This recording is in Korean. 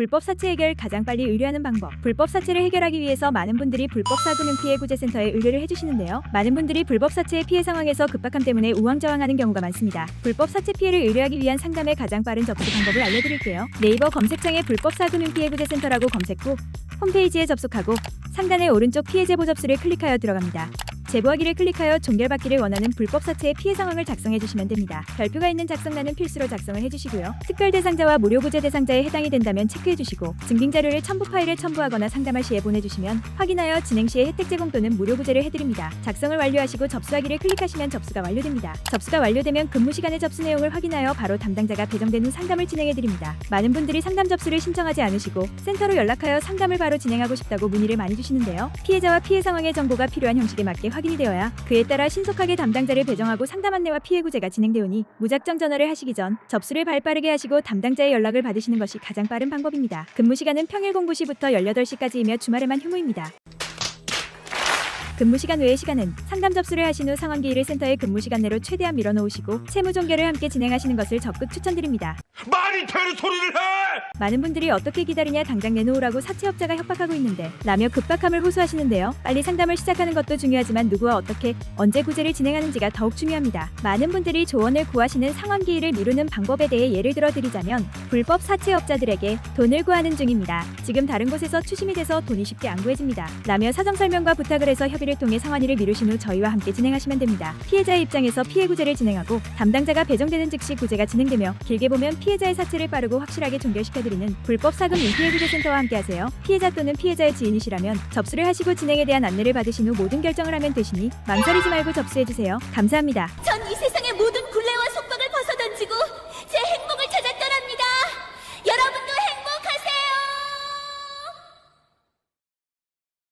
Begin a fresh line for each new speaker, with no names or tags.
불법 사채 해결 가장 빨리 의뢰하는 방법. 불법 사채를 해결하기 위해서 많은 분들이 불법 사금융 피해 구제센터에 의뢰를 해주시는데요. 많은 분들이 불법 사채의 피해 상황에서 급박함 때문에 우왕좌왕하는 경우가 많습니다. 불법 사채 피해를 의뢰하기 위한 상담의 가장 빠른 접수 방법을 알려드릴게요. 네이버 검색창에 불법 사금융 피해 구제센터라고 검색 후 홈페이지에 접속하고 상단의 오른쪽 피해 제보 접수를 클릭하여 들어갑니다. 제보하기를 클릭하여 종결받기를 원하는 불법 사채의 피해 상황을 작성해 주시면 됩니다. 별표가 있는 작성란은 필수로 작성을 해주시고요. 특별 대상자와 무료 구제 대상자에 해당이 된다면 체크해 주시고 증빙 자료를 첨부 파일을 첨부하거나 상담할 시에 보내주시면 확인하여 진행 시에 혜택 제공 또는 무료 구제를 해드립니다. 작성을 완료하시고 접수하기를 클릭하시면 접수가 완료됩니다. 접수가 완료되면 근무 시간의 접수 내용을 확인하여 바로 담당자가 배정된 후 상담을 진행해 드립니다. 많은 분들이 상담 접수를 신청하지 않으시고 센터로 연락하여 상담을 바로 진행하고 싶다고 문의를 많이 주시는데요. 피해자와 피해 상황의 정보가 필요한 형식에 맞게 확인 이 되어야 그에 따라 신속하게 담당자를 배정하고 상담 안내와 피해 구제가 진행되오니 무작정 전화를 하시기 전 접수를 발빠르게 하시고 담당자의 연락을 받으시는 것이 가장 빠른 방법입니다. 근무 시간은 평일 공부 시부터 18시까지이며 주말에만 휴무입니다. 근무 시간 외의 시간은 상담 접수를 하신 후 상황 기일을 센터의 근무 시간 내로 최대한 밀어놓으시고 채무 종결을 함께 진행하시는 것을 적극 추천드립니다.
말이 되는 소리를 해!
많은 분들이 어떻게 기다리냐 당장 내놓으라고 사채업자가 협박하고 있는데 라며 급박함을 호소하시는데요. 빨리 상담을 시작하는 것도 중요하지만 누구와 어떻게 언제 구제를 진행하는지가 더욱 중요합니다. 많은 분들이 조언을 구하시는 상환 기일을 미루는 방법에 대해 예를 들어 드리자면 불법 사채업자들에게 돈을 구하는 중입니다. 지금 다른 곳에서 추심이 돼서 돈이 쉽게 안 구해집니다. 라며 사정 설명과 부탁을 해서 협의를 통해 상환일을 미루신 후 저희와 함께 진행하시면 됩니다. 피해자의 입장에서 피해 구제를 진행하고 담당자가 배정되는 즉시 구제가 진행되며 길게 보면 피해자의 사채를 빠르고 확실하게 종결 시켜드리는 불법 사금 인피해 구제센터와 함께하세요. 피해자 또는 피해자의 지인이시라면 접수를 하시고 진행에 대한 안내를 받으신 후 모든 결정을 하면 되시니 망설이지 말고 접수해주세요. 감사합니다.
전 이 세상